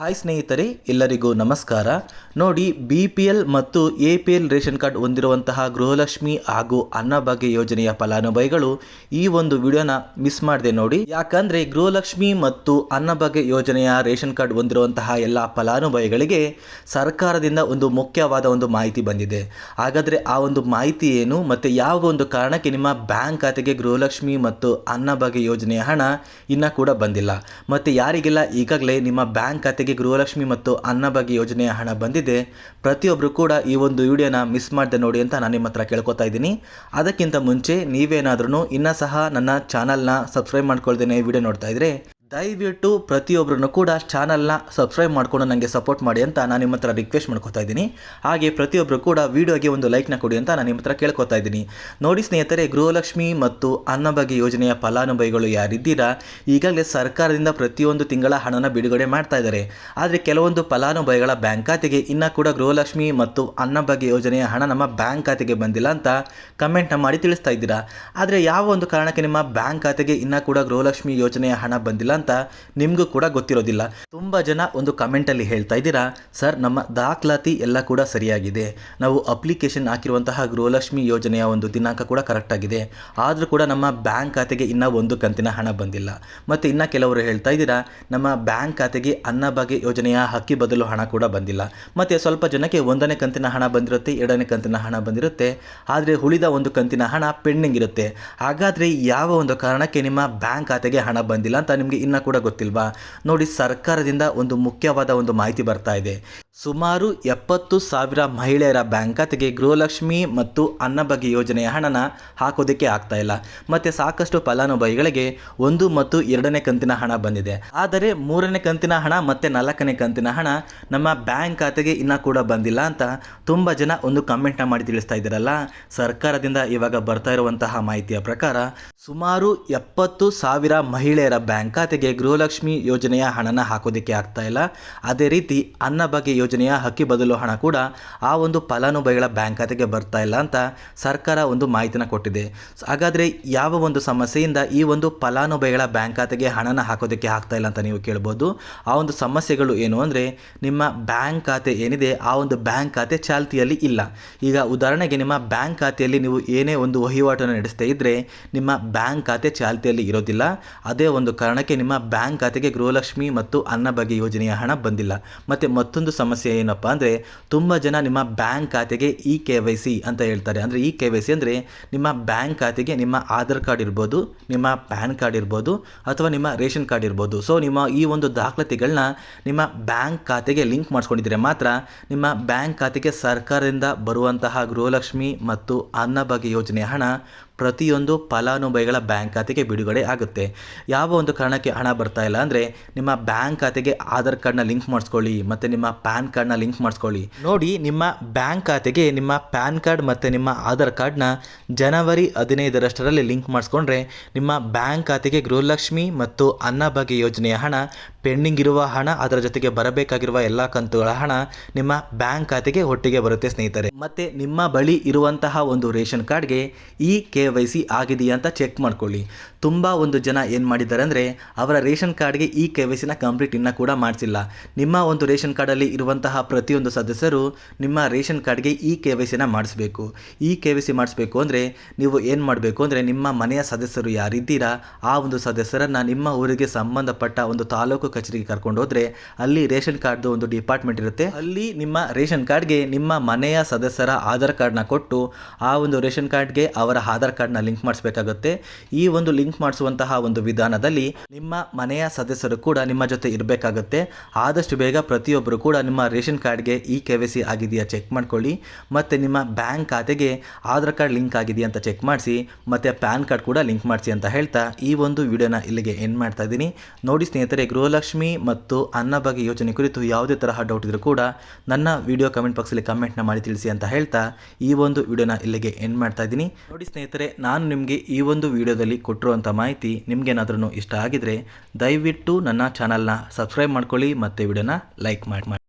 Hi ಸ್ನೇಹಿತರೆ, ಎಲ್ಲರಿಗೂ ನಮಸ್ಕಾರ. ನೋಡಿ ಬಿ ಪಿ ಎಲ್ ಮತ್ತು A P L ration card ಹೊಂದಿರುವಂತಹ ಗೃಹಲಕ್ಷ್ಮಿ ಹಾಗೂ ಅನ್ನಭಾಗ್ಯ ಯೋಜನೆಯ ಫಲಾನುಭವಿಗಳು ಈ ಒಂದು ವಿಡಿಯೋನ ಮಿಸ್ ಮಾಡಿದೆ ನೋಡಿ. ಯಾಕಂದ್ರೆ ಗೃಹಲಕ್ಷ್ಮಿ ಮತ್ತು ಅನ್ನಭಾಗ್ಯ ಯೋಜನೆಯ ರೇಷನ್ ಕಾರ್ಡ್ ಹೊಂದಿರುವಂತಹ ಎಲ್ಲ ಫಲಾನುಭವಿಗಳಿಗೆ ಸರ್ಕಾರದಿಂದ ಒಂದು ಮುಖ್ಯವಾದ ಒಂದು ಮಾಹಿತಿ ಬಂದಿದೆ. ಹಾಗಾದರೆ ಆ ಒಂದು ಮಾಹಿತಿ ಏನು ಮತ್ತೆ ಯಾವ ಒಂದು ಕಾರಣಕ್ಕೆ ನಿಮ್ಮ ಬ್ಯಾಂಕ್ ಖಾತೆಗೆ ಗೃಹಲಕ್ಷ್ಮಿ ಮತ್ತು ಅನ್ನಭಾಗ್ಯ ಯೋಜನೆಯ ಹಣ ಇನ್ನೂ ಕೂಡ ಬಂದಿಲ್ಲ? ಮತ್ತೆ ಯಾರಿಗೆಲ್ಲ ಈಗಾಗಲೇ ನಿಮ್ಮ ಬ್ಯಾಂಕ್ ಖಾತೆಗೆ ಗೃಹಲಕ್ಷ್ಮಿ ಮತ್ತು ಅನ್ನಭಾಗ್ಯ ಯೋಜನೆಯ ಹಣ ಬಂದಿದೆ. ಪ್ರತಿಯೊಬ್ಬರು ಕೂಡ ಈ ಒಂದು ವಿಡಿಯೋನ ಮಿಸ್ ಮಾಡಿದೆ ನೋಡಿ ಅಂತ ನಾನು ನಿಮ್ಮ ಹತ್ರ ಕೇಳ್ಕೊತಾ ಇದ್ದೀನಿ. ಅದಕ್ಕಿಂತ ಮುಂಚೆ ನೀವೇನಾದ್ರೂ ಇನ್ನೂ ಸಹ ನನ್ನ ಚಾನಲ್ನ ಸಬ್ಸ್ಕ್ರೈಬ್ ಮಾಡ್ಕೊಳ್ದೇನೆ ವಿಡಿಯೋ ನೋಡ್ತಾ ಇದ್ರೆ ದಯವಿಟ್ಟು ಪ್ರತಿಯೊಬ್ಬರನ್ನು ಕೂಡ ಚಾನಲ್ನ ಸಬ್ಸ್ಕ್ರೈಬ್ ಮಾಡ್ಕೊಂಡು ನನಗೆ ಸಪೋರ್ಟ್ ಮಾಡಿ ಅಂತ ನಾನು ನಿಮ್ಮ ಹತ್ರ ರಿಕ್ವೆಸ್ಟ್ ಮಾಡ್ಕೋತಾ ಇದ್ದೀನಿ. ಹಾಗೆ ಪ್ರತಿಯೊಬ್ಬರು ಕೂಡ ವಿಡಿಯೋಗೆ ಒಂದು ಲೈಕ್ನ ಕೊಡಿ ಅಂತ ನಾನು ನಿಮ್ಮ ಹತ್ರ ಕೇಳ್ಕೊತಾ ಇದ್ದೀನಿ. ನೋಡಿ ಸ್ನೇಹಿತರೆ, ಗೃಹಲಕ್ಷ್ಮಿ ಮತ್ತು ಅನ್ನಭಾಗ್ಯ ಯೋಜನೆಯ ಫಲಾನುಭವಿಗಳು ಯಾರಿದ್ದೀರಾ? ಈಗಾಗಲೇ ಸರ್ಕಾರದಿಂದ ಪ್ರತಿಯೊಂದು ತಿಂಗಳ ಹಣನ ಬಿಡುಗಡೆ ಮಾಡ್ತಾ ಇದ್ದಾರೆ. ಆದರೆ ಕೆಲವೊಂದು ಫಲಾನುಭವಿಗಳ ಬ್ಯಾಂಕ್ ಖಾತೆಗೆ ಇನ್ನೂ ಕೂಡ ಗೃಹಲಕ್ಷ್ಮಿ ಮತ್ತು ಅನ್ನಭಾಗ್ಯ ಯೋಜನೆಯ ಹಣ ನಮ್ಮ ಬ್ಯಾಂಕ್ ಖಾತೆಗೆ ಬಂದಿಲ್ಲ ಅಂತ ಕಮೆಂಟ್ನ ಮಾಡಿ ತಿಳಿಸ್ತಾ ಇದ್ದೀರಾ? ಆದರೆ ಯಾವ ಒಂದು ಕಾರಣಕ್ಕೆ ನಿಮ್ಮ ಬ್ಯಾಂಕ್ ಖಾತೆಗೆ ಇನ್ನೂ ಕೂಡ ಗೃಹಲಕ್ಷ್ಮಿ ಯೋಜನೆಯ ಹಣ ಬಂದಿಲ್ಲ ಅಂತ ನಿಮಗೂ ಕೂಡ ಗೊತ್ತಿರೋದಿಲ್ಲ. ತುಂಬ ಜನ ಒಂದು ಕಮೆಂಟಲ್ಲಿ ಹೇಳ್ತಾ ಇದ್ದೀರಾ, ಸರ್, ನಮ್ಮ ದಾಖಲಾತಿ ಎಲ್ಲ ಕೂಡ ಸರಿಯಾಗಿದೆ. ನಾವು ಅಪ್ಲಿಕೇಶನ್ ಹಾಕಿರುವಂತಹ ಗೃಹಲಕ್ಷ್ಮಿ ಯೋಜನೆಯ ಒಂದು ದಿನಾಂಕ ಕೂಡ ಕರೆಕ್ಟ್ ಆಗಿದೆ. ಆದರೂ ಕೂಡ ನಮ್ಮ ಬ್ಯಾಂಕ್ ಖಾತೆಗೆ ಇನ್ನೂ ಒಂದು ಕಂತಿನ ಹಣ ಬಂದಿಲ್ಲ. ಮತ್ತು ಇನ್ನು ಕೆಲವರು ಹೇಳ್ತಾ ಇದ್ದೀರಾ, ನಮ್ಮ ಬ್ಯಾಂಕ್ ಖಾತೆಗೆ ಅನ್ನಭಾಗ್ಯ ಯೋಜನೆಯ ಹಕ್ಕಿ ಬದಲು ಹಣ ಕೂಡ ಬಂದಿಲ್ಲ. ಮತ್ತು ಸ್ವಲ್ಪ ಜನಕ್ಕೆ ಒಂದನೇ ಕಂತಿನ ಹಣ ಬಂದಿರುತ್ತೆ, ಎರಡನೇ ಕಂತಿನ ಹಣ ಬಂದಿರುತ್ತೆ. ಆದರೆ ಉಳಿದ ಒಂದು ಕಂತಿನ ಹಣ ಪೆಂಡಿಂಗ್ ಇರುತ್ತೆ. ಹಾಗಾದರೆ ಯಾವ ಒಂದು ಕಾರಣಕ್ಕೆ ನಿಮ್ಮ ಬ್ಯಾಂಕ್ ಖಾತೆಗೆ ಹಣ ಬಂದಿಲ್ಲ ಅಂತ ನಿಮಗೆ ಇನ್ನೂ ಕೂಡ ಗೊತ್ತಿಲ್ವಾ? ನೋಡಿ ಸರ್ಕಾರದಿಂದ ಒಂದು ಮುಖ್ಯವಾದ ಒಂದು ಮಾಹಿತಿ ಬರ್ತಾ ಇದೆ. ಸುಮಾರು ಎಪ್ಪತ್ತು ಸಾವಿರ ಮಹಿಳೆಯರ ಬ್ಯಾಂಕ್ ಖಾತೆಗೆ ಗೃಹಲಕ್ಷ್ಮಿ ಮತ್ತು ಅನ್ನಭಾಗ್ಯ ಯೋಜನೆಯ ಹಣನ ಹಾಕೋದಕ್ಕೆ ಆಗ್ತಾ ಇಲ್ಲ. ಮತ್ತು ಸಾಕಷ್ಟು ಫಲಾನುಭವಿಗಳಿಗೆ ಒಂದು ಮತ್ತು ಎರಡನೇ ಕಂತಿನ ಹಣ ಬಂದಿದೆ. ಆದರೆ ಮೂರನೇ ಕಂತಿನ ಹಣ ಮತ್ತು ನಾಲ್ಕನೇ ಕಂತಿನ ಹಣ ನಮ್ಮ ಬ್ಯಾಂಕ್ ಖಾತೆಗೆ ಇನ್ನೂ ಕೂಡ ಬಂದಿಲ್ಲ ಅಂತ ತುಂಬ ಜನ ಒಂದು ಕಮೆಂಟ್ನ ಮಾಡಿ ತಿಳಿಸ್ತಾ ಇದ್ದಾರಲ್ಲ. ಸರ್ಕಾರದಿಂದ ಇವಾಗ ಬರ್ತಾ ಇರುವಂತಹ ಮಾಹಿತಿಯ ಪ್ರಕಾರ ಸುಮಾರು ಎಪ್ಪತ್ತು ಸಾವಿರ ಮಹಿಳೆಯರ ಬ್ಯಾಂಕ್ ಖಾತೆಗೆ ಗೃಹಲಕ್ಷ್ಮಿ ಯೋಜನೆಯ ಹಣನ ಹಾಕೋದಕ್ಕೆ ಆಗ್ತಾ ಇಲ್ಲ. ಅದೇ ರೀತಿ ಅನ್ನಭಾಗ್ಯ ಯೋಜನೆಯ ಹಕ್ಕಿ ಬದಲು ಹಣ ಕೂಡ ಆ ಒಂದು ಫಲಾನುಭವಿಗಳ ಬ್ಯಾಂಕ್ ಖಾತೆಗೆ ಬರ್ತಾ ಇಲ್ಲ ಅಂತ ಸರ್ಕಾರ ಒಂದು ಮಾಹಿತಿನ ಕೊಟ್ಟಿದೆ. ಹಾಗಾದರೆ ಯಾವ ಒಂದು ಸಮಸ್ಯೆಯಿಂದ ಈ ಒಂದು ಫಲಾನುಭವಿಗಳ ಬ್ಯಾಂಕ್ ಖಾತೆಗೆ ಹಣನ ಹಾಕೋದಕ್ಕೆ ಆಗ್ತಾ ಇಲ್ಲ ಅಂತ ನೀವು ಕೇಳ್ಬೋದು. ಆ ಒಂದು ಸಮಸ್ಯೆಗಳು ಏನು ಅಂದರೆ ನಿಮ್ಮ ಬ್ಯಾಂಕ್ ಖಾತೆ ಏನಿದೆ ಆ ಒಂದು ಬ್ಯಾಂಕ್ ಖಾತೆ ಚಾಲ್ತಿಯಲ್ಲಿ ಇಲ್ಲ. ಈಗ ಉದಾಹರಣೆಗೆ ನಿಮ್ಮ ಬ್ಯಾಂಕ್ ಖಾತೆಯಲ್ಲಿ ನೀವು ಏನೇ ಒಂದು ವಹಿವಾಟನ್ನು ನಡೆಸ್ತಾ ಇದ್ದರೆ ನಿಮ್ಮ ಬ್ಯಾಂಕ್ ಖಾತೆ ಚಾಲ್ತಿಯಲ್ಲಿ ಇರೋದಿಲ್ಲ. ಅದೇ ಒಂದು ಕಾರಣಕ್ಕೆ ನಿಮ್ಮ ಬ್ಯಾಂಕ್ ಖಾತೆಗೆ ಗೃಹಲಕ್ಷ್ಮಿ ಮತ್ತು ಅನ್ನಭಾಗ್ಯ ಯೋಜನೆಯ ಹಣ ಬಂದಿಲ್ಲ. ಮತ್ತು ಮತ್ತೊಂದು ಸಮಸ್ಯೆ ಏನಪ್ಪ ಅಂದರೆ ತುಂಬ ಜನ ನಿಮ್ಮ ಬ್ಯಾಂಕ್ ಖಾತೆಗೆ ಇ ಕೆ ವೈ ಸಿ ಅಂತ ಹೇಳ್ತಾರೆ. ಅಂದರೆ ಇ ಕೆ ವೈ ಸಿ ಅಂದರೆ ನಿಮ್ಮ ಬ್ಯಾಂಕ್ ಖಾತೆಗೆ ನಿಮ್ಮ ಆಧಾರ್ ಕಾರ್ಡ್ ಇರ್ಬೋದು, ನಿಮ್ಮ ಪ್ಯಾನ್ ಕಾರ್ಡ್ ಇರ್ಬೋದು ಅಥವಾ ನಿಮ್ಮ ರೇಷನ್ ಕಾರ್ಡ್ ಇರ್ಬೋದು. ಸೊ ನಿಮ್ಮ ಈ ಒಂದು ದಾಖಲಾತಿಗಳನ್ನ ನಿಮ್ಮ ಬ್ಯಾಂಕ್ ಖಾತೆಗೆ ಲಿಂಕ್ ಮಾಡಿಸ್ಕೊಂಡಿದ್ರೆ ಮಾತ್ರ ನಿಮ್ಮ ಬ್ಯಾಂಕ್ ಖಾತೆಗೆ ಸರ್ಕಾರದಿಂದ ಬರುವಂತಹ ಗೃಹಲಕ್ಷ್ಮಿ ಮತ್ತು ಅನ್ನಭಾಗ್ಯ ಯೋಜನೆಯ ಹಣ ಪ್ರತಿಯೊಂದು ಫಲಾನುಭವಿಗಳ ಬ್ಯಾಂಕ್ ಖಾತೆಗೆ ಬಿಡುಗಡೆ ಆಗುತ್ತೆ. ಯಾವ ಒಂದು ಕಾರಣಕ್ಕೆ ಹಣ ಬರ್ತಾ ಇಲ್ಲ ಅಂದರೆ ನಿಮ್ಮ ಬ್ಯಾಂಕ್ ಖಾತೆಗೆ ಆಧಾರ್ ಕಾರ್ಡ್ನ ಲಿಂಕ್ ಮಾಡಿಸ್ಕೊಳ್ಳಿ ಮತ್ತು ನಿಮ್ಮ ಪ್ಯಾನ್ ಕಾರ್ಡ್ನ ಲಿಂಕ್ ಮಾಡಿಸ್ಕೊಳ್ಳಿ. ನೋಡಿ, ನಿಮ್ಮ ಬ್ಯಾಂಕ್ ಖಾತೆಗೆ ನಿಮ್ಮ ಪ್ಯಾನ್ ಕಾರ್ಡ್ ಮತ್ತು ನಿಮ್ಮ ಆಧಾರ್ ಕಾರ್ಡ್ನ ಜನವರಿ ಹದಿನೈದರಷ್ಟರಲ್ಲಿ ಲಿಂಕ್ ಮಾಡಿಸ್ಕೊಂಡ್ರೆ ನಿಮ್ಮ ಬ್ಯಾಂಕ್ ಖಾತೆಗೆ ಗೃಹಲಕ್ಷ್ಮಿ ಮತ್ತು ಅನ್ನಭಾಗ್ಯ ಯೋಜನೆಯ ಹಣ, ಪೆಂಡಿಂಗ್ ಇರುವ ಹಣ, ಅದರ ಜೊತೆಗೆ ಬರಬೇಕಾಗಿರುವ ಎಲ್ಲ ಕಂತುಗಳ ಹಣ ನಿಮ್ಮ ಬ್ಯಾಂಕ್ ಖಾತೆಗೆ ಒಟ್ಟಿಗೆ ಬರುತ್ತೆ ಸ್ನೇಹಿತರೆ. ಮತ್ತೆ ನಿಮ್ಮ ಬಳಿ ಇರುವಂತಹ ಒಂದು ರೇಷನ್ ಕಾರ್ಡ್ಗೆ ಈ ಕೆ ವೈ ಸಿ ಆಗಿದೆಯಾ ಅಂತ ಚೆಕ್ ಮಾಡ್ಕೊಳ್ಳಿ. ತುಂಬ ಒಂದು ಜನ ಏನು ಮಾಡಿದ್ದಾರೆ ಅಂದರೆ, ಅವರ ರೇಷನ್ ಕಾರ್ಡ್ಗೆ ಈ ಕೆ ವೈ ಕಂಪ್ಲೀಟ್ ಇನ್ನೂ ಕೂಡ ಮಾಡಿಸಿಲ್ಲ. ನಿಮ್ಮ ಒಂದು ರೇಷನ್ ಕಾರ್ಡಲ್ಲಿ ಇರುವಂತಹ ಪ್ರತಿಯೊಂದು ಸದಸ್ಯರು ನಿಮ್ಮ ರೇಷನ್ ಕಾರ್ಡ್ಗೆ ಈ ಕೆ ವೈ ಮಾಡಿಸ್ಬೇಕು. ಈ ಕೆ ವೈ ಸಿ ಮಾಡಿಸ್ಬೇಕು ಅಂದರೆ, ನೀವು ಏನು ಮಾಡಬೇಕು ಅಂದರೆ, ನಿಮ್ಮ ಮನೆಯ ಸದಸ್ಯರು ಯಾರಿದ್ದೀರಾ, ಆ ಒಂದು ಸದಸ್ಯರನ್ನು ನಿಮ್ಮ ಊರಿಗೆ ಸಂಬಂಧಪಟ್ಟ ಒಂದು ತಾಲೂಕು ಕಚೇರಿಗೆ ಕರ್ಕೊಂಡು ಹೋದರೆ, ಅಲ್ಲಿ ರೇಷನ್ ಕಾರ್ಡ್ದು ಒಂದು ಡಿಪಾರ್ಟ್ಮೆಂಟ್ ಇರುತ್ತೆ. ಅಲ್ಲಿ ನಿಮ್ಮ ರೇಷನ್ ಕಾರ್ಡ್ಗೆ ನಿಮ್ಮ ಮನೆಯ ಸದಸ್ಯರ ಆಧಾರ್ ಕಾರ್ಡ್ನ ಕೊಟ್ಟು, ಆ ಒಂದು ರೇಷನ್ ಕಾರ್ಡ್ಗೆ ಅವರ ಆಧಾರ್ ಕಾರ್ಡ್ನ ಲಿಂಕ್ ಮಾಡಿಸಬೇಕಾಗುತ್ತೆ. ಈ ಒಂದು ಲಿಂಕ್ ಮಾಡಿಸುವಂತಹ ಒಂದು ವಿಧಾನದಲ್ಲಿ ನಿಮ್ಮ ಮನೆಯ ಸದಸ್ಯರು ಕೂಡ ನಿಮ್ಮ ಜೊತೆ ಇರಬೇಕಾಗುತ್ತೆ. ಆದಷ್ಟು ಬೇಗ ಪ್ರತಿಯೊಬ್ಬರು ಕೂಡ ನಿಮ್ಮ ರೇಷನ್ ಕಾರ್ಡ್ಗೆ ಇ ಕೆ ವೈ ಸಿ ಆಗಿದೆಯಾ ಚೆಕ್ ಮಾಡ್ಕೊಳ್ಳಿ. ಮತ್ತು ನಿಮ್ಮ ಬ್ಯಾಂಕ್ ಖಾತೆಗೆ ಆಧಾರ್ ಕಾರ್ಡ್ ಲಿಂಕ್ ಆಗಿದೆಯಾ ಅಂತ ಚೆಕ್ ಮಾಡಿಸಿ, ಮತ್ತು ಪ್ಯಾನ್ ಕಾರ್ಡ್ ಕೂಡ ಲಿಂಕ್ ಮಾಡಿಸಿ ಅಂತ ಹೇಳ್ತಾ ಈ ಒಂದು ವಿಡಿಯೋನ ಇಲ್ಲಿಗೆ ಎಂಡ್ ಮಾಡ್ತಾ ಇದ್ದೀನಿ. ನೋಡಿ ಸ್ನೇಹಿತರೆ, ಗೃಹಲಕ್ಷ್ಮಿ ಮತ್ತು ಅನ್ನಭಾಗ್ಯ ಯೋಜನೆ ಕುರಿತು ಯಾವುದೇ ತರಹ ಡೌಟ್ ಇದ್ರೂ ಕೂಡ ನನ್ನ ವಿಡಿಯೋ ಕಮೆಂಟ್ ಬಾಕ್ಸಲ್ಲಿ ಕಮೆಂಟ್ನ ಮಾಡಿ ತಿಳಿಸಿ ಅಂತ ಹೇಳ್ತಾ ಈ ಒಂದು ವಿಡಿಯೋನ ಇಲ್ಲಿಗೆ ಎಂಡ್ ಮಾಡ್ತಾ ಇದ್ದೀನಿ. ನೋಡಿ ಸ್ನೇಹಿತರೆ ನಾನು ನಿಮಗೆ ಈ ಒಂದು ವಿಡಿಯೋದಲ್ಲಿ ಕೊಟ್ಟಿರುವಂಥ ಮಾಹಿತಿ ನಿಮಗೇನಾದ್ರೂ ಇಷ್ಟ ಆಗಿದ್ರೆ ದಯವಿಟ್ಟು ನನ್ನ ಚಾನಲ್ನ ಸಬ್ಸ್ಕ್ರೈಬ್ ಮಾಡ್ಕೊಳ್ಳಿ ಮತ್ತು ವಿಡಿಯೋನ ಲೈಕ್ ಮಾಡಿ